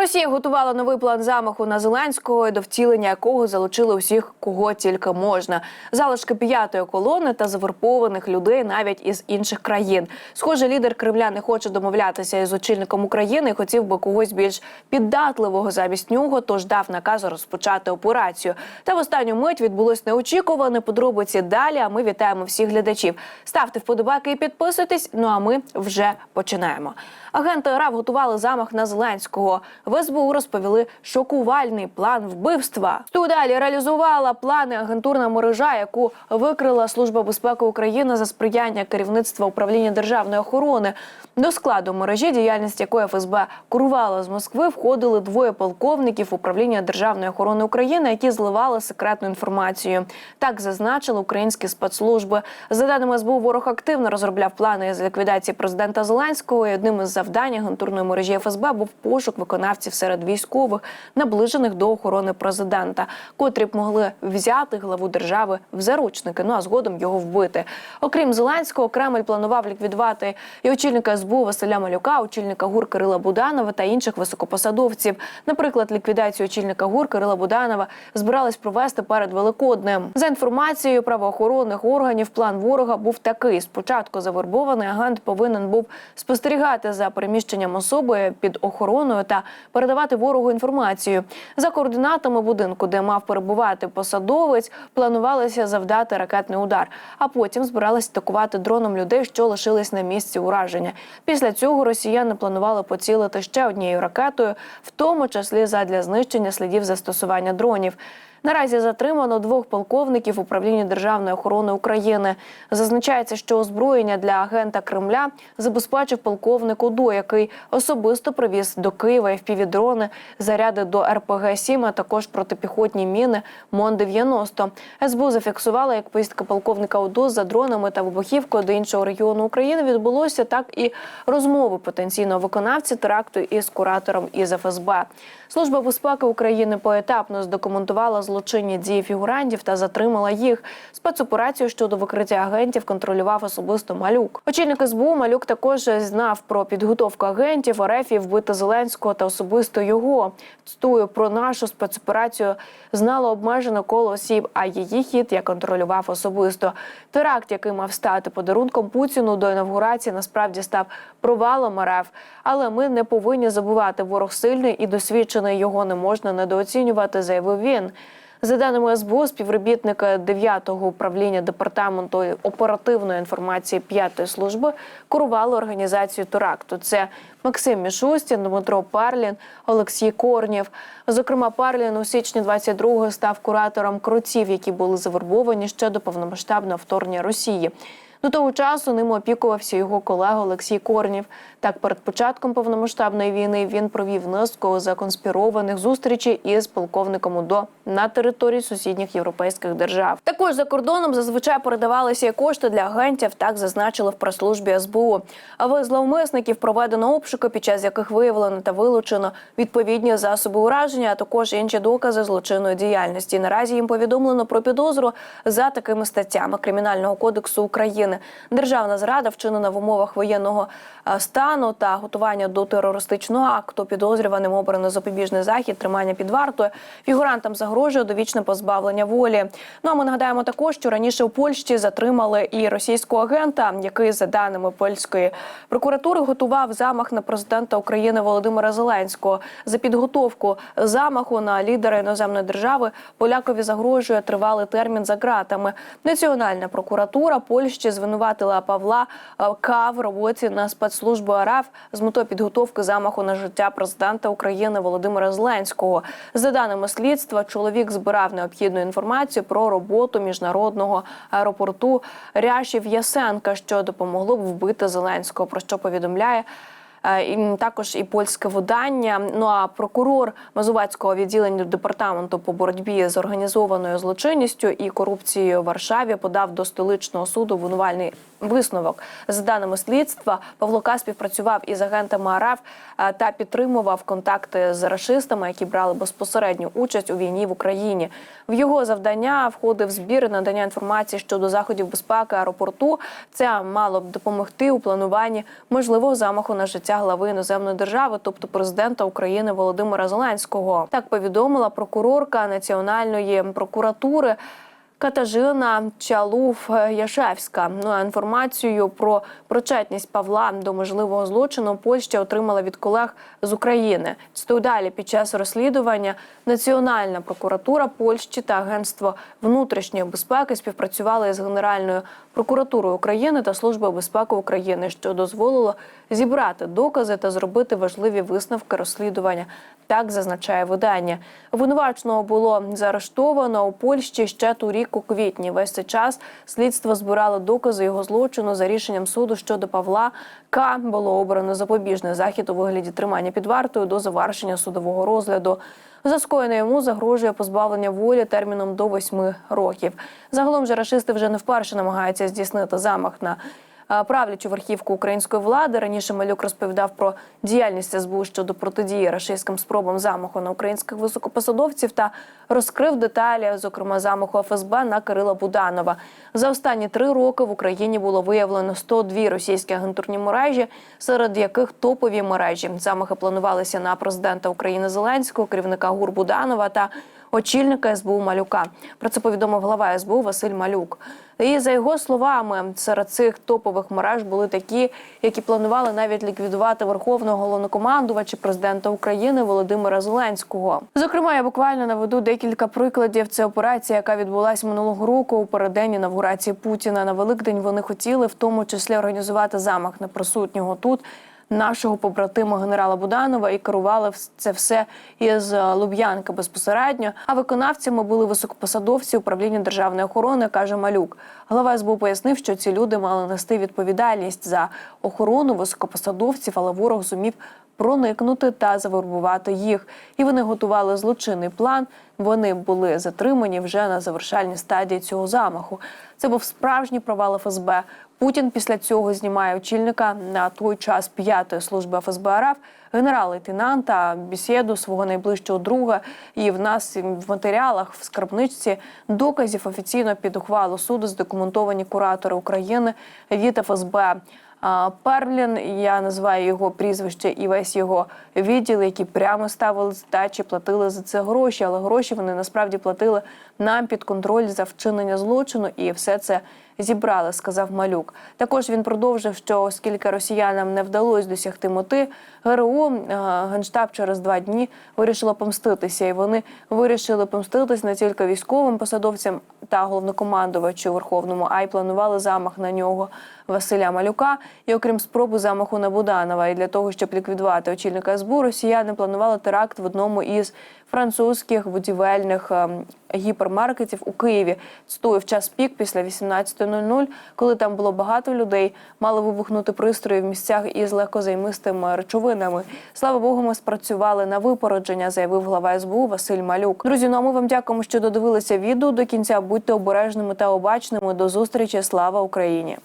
Росія готувала новий план замаху на Зеленського, до втілення якого залучили усіх, кого тільки можна. Залишки п'ятої колони та завербованих людей навіть із інших країн. Схоже, лідер Кремля не хоче домовлятися із очільником України і хотів би когось більш піддатливого замість нього, тож дав наказ розпочати операцію. Та в останню мить відбулось неочікуване. Подробиці далі. А ми вітаємо всіх глядачів. Ставте вподобайки і підписуйтесь. Ну а ми вже починаємо. Агенти РАВ готували замах на Зеленського. В СБУ розповіли шокувальний план вбивства. Що далі реалізувала плани агентурна мережа, яку викрила Служба безпеки України за сприяння керівництва управління державної охорони. До складу мережі, діяльність якої ФСБ курувала з Москви, входили двоє полковників управління державної охорони України, які зливали секретну інформацію. Так зазначили українські спецслужби. За даними СБУ, ворог активно розробляв плани з ліквідації президента Зеленського. І одним із завдань агентурної мережі ФСБ був пошук виконавців серед військових, наближених до охорони президента, котрі б могли взяти главу держави в заручники, ну а згодом його вбити. Окрім Зеленського, Кремль планував ліквідувати і очільника СБУ Василя Малюка, очільника ГУР Кирила Буданова та інших високопосадовців. Наприклад, ліквідацію очільника ГУР Кирила Буданова збирались провести перед Великоднем. За інформацією правоохоронних органів, план ворога був такий: спочатку завербований агент повинен був спостерігати за переміщенням особи під охороною та передавати ворогу інформацію. За координатами будинку, де мав перебувати посадовець, планувалося завдати ракетний удар, а потім збирались атакувати дроном людей, що лишились на місці ураження. Після цього росіяни планували поцілити ще однією ракетою, в тому числі задля знищення слідів застосування дронів. Наразі затримано двох полковників управління державної охорони України. Зазначається, що озброєння для агента Кремля забезпечив полковник УДО, який особисто привіз до Києва FPV-дрони, заряди до РПГ 7 а також протипіхотні міни МОН 90 СБУ зафіксувала, як поїздка полковника УДО за дронами та вибухівкою до іншого регіону України відбулося, так і розмови потенційного виконавця теракту із куратором із ФСБ. Служба безпеки України поетапно здокументувала злочинні дії фігурантів та затримала їх. Спецоперацію щодо викриття агентів контролював особисто Малюк. Очільник СБУ Малюк також знав про підготовку агентів РФ і вбити Зеленського та особисто його. Цитую про нашу спецоперацію знало обмежене коло осіб, а її хід я контролював особисто. Теракт, який мав стати подарунком Путіну до інавгурації, насправді став провалом РФ. Але ми не повинні забувати ворог сильний і досвідчений. Його не можна недооцінювати, заявив він. За даними СБУ, співробітника 9-го управління департаменту оперативної інформації 5-ї служби курували організацію теракту. Це Максим Мішустін, Дмитро Парлін, Олексій Корнєв. Зокрема, Парлін у січні 22-го став куратором крутів, які були завербовані ще до повномасштабного вторгнення Росії. До того часу ним опікувався його колега Олексій Корнів. Так, перед початком повномасштабної війни він провів низку законспірованих зустрічей із полковником УДО на території сусідніх європейських держав. Також за кордоном зазвичай передавалися кошти для агентів. Так зазначили в прес-службі СБУ. А ви зловмисників проведено обшуки, під час яких виявлено та вилучено відповідні засоби ураження, а також інші докази злочинної діяльності. Наразі їм повідомлено про підозру за такими статтями Кримінального кодексу України. Державна зрада вчинена в умовах воєнного е, стану та готування до терористичного акту. Підозрюваним обрано запобіжний захід, тримання під вартою. Фігурантам загрожує довічне позбавлення волі. Ну а ми нагадаємо також, що раніше у Польщі затримали і російського агента, який за даними польської прокуратури готував замах на президента України Володимира Зеленського. За підготовку замаху на лідера іноземної держави полякові загрожує тривалий термін за ґратами. Національна прокуратура Польщі звинуватила Павла е, К в роботі на спецслужбу РФ з метою підготовки замаху на життя президента України Володимира Зеленського. За даними слідства, чоловік збирав необхідну інформацію про роботу міжнародного аеропорту Ряшів Ясенка, що допомогло б вбити Зеленського. Про що повідомляє. Е, і також і польське видання. Ну а прокурор Мазувацького відділення департаменту по боротьбі з організованою злочинністю і корупцією в Варшаві подав до столичного суду винувальний висновок. За даними слідства, Павло співпрацював із агентами е, та підтримував контакти з рашистами, які брали безпосередню участь у війні в Україні. В його завдання входив збір надання інформації щодо заходів безпеки аеропорту. Це мало б допомогти у плануванні можливого замаху на життя глави іноземної держави, тобто президента України Володимира Зеленського. Так повідомила прокурорка Національної прокуратури. Катажина Чалуф Яшевська. Ну а інформацію про причетність Павла до можливого злочину Польща отримала від колег з України. Цитую далі під час розслідування Національна прокуратура Польщі та Агентство внутрішньої безпеки співпрацювали з Генеральною прокуратурою України та Службою безпеки України, що дозволило зібрати докази та зробити важливі висновки розслідування. Так зазначає видання. Обвинуваченого було заарештовано у Польщі ще торік у квітні. Весь цей час слідство збирало докази його злочину за рішенням суду щодо Павла К. Було обрано запобіжний захід у вигляді тримання під вартою до завершення судового розгляду. За скоєне йому загрожує позбавлення волі терміном до восьми років. Загалом же рашисти вже не вперше намагаються здійснити замах на правлячу верхівку української влади. Раніше Малюк розповідав про діяльність СБУ щодо протидії рашистським спробам замаху на українських високопосадовців та розкрив деталі, зокрема замаху ФСБ на Кирила Буданова. За останні три роки в Україні було виявлено 102 російські агентурні мережі, серед яких топові мережі. Замахи планувалися на президента України Зеленського, керівника ГУР Буданова та очільника СБУ Малюка. Про це повідомив глава СБУ Василь Малюк. І за його словами, серед цих топових мереж були такі, які планували навіть ліквідувати верховного головнокомандувача президента України Володимира Зеленського. Зокрема, я буквально наведу декілька прикладів. Це операція, яка відбулася минулого року у переддень інавгурації Путіна на Великдень. Вони хотіли в тому числі організувати замах на присутнього тут нашого побратима генерала Буданова і керували це все із Луб'янки Луб'янка безпосередньо. А виконавцями були високопосадовці управління державної охорони, каже Малюк. Глава СБУ пояснив, що ці люди мали нести відповідальність за охорону високопосадовців, але ворог зумів проникнути та завербувати їх. І вони готували злочинний план. Вони були затримані вже на завершальній стадії цього замаху. Це був справжній провал ФСБ. Путін після цього знімає очільника на той час п'ятої служби ФСБ РФ, генерал-лейтенанта бесіду свого найближчого друга. І в нас в матеріалах в скарбничці доказів офіційно під ухвалу суду здокументовані куратори України від ФСБ. Перлін, я називаю його прізвище і весь його відділ, які прямо ставили здачі, платили за це гроші, але гроші вони насправді платили нам під контроль за вчинення злочину, і все це зібрали, сказав Малюк. Також він продовжив, що оскільки росіянам не вдалося досягти мети, ГРУ е, генштаб через два дні вирішило помститися, і вони вирішили помститись не тільки військовим посадовцям та головнокомандувачу Верховному, а й планували замах на нього Василя Малюка. І окрім спроби замаху на Буданова, і для того, щоб ліквідувати очільника СБУ, росіяни планували теракт в одному із французьких будівельних ем, гіпермаркетів у Києві. Цитую, в час пік після 18.00, коли там було багато людей, мали вибухнути пристрої в місцях із легкозаймистими речовинами. Слава Богу, ми спрацювали на випередження, заявив глава СБУ Василь Малюк. Друзі, ну а ми вам дякуємо, що додивилися відео до кінця. Будьте обережними та обачними. До зустрічі. Слава Україні!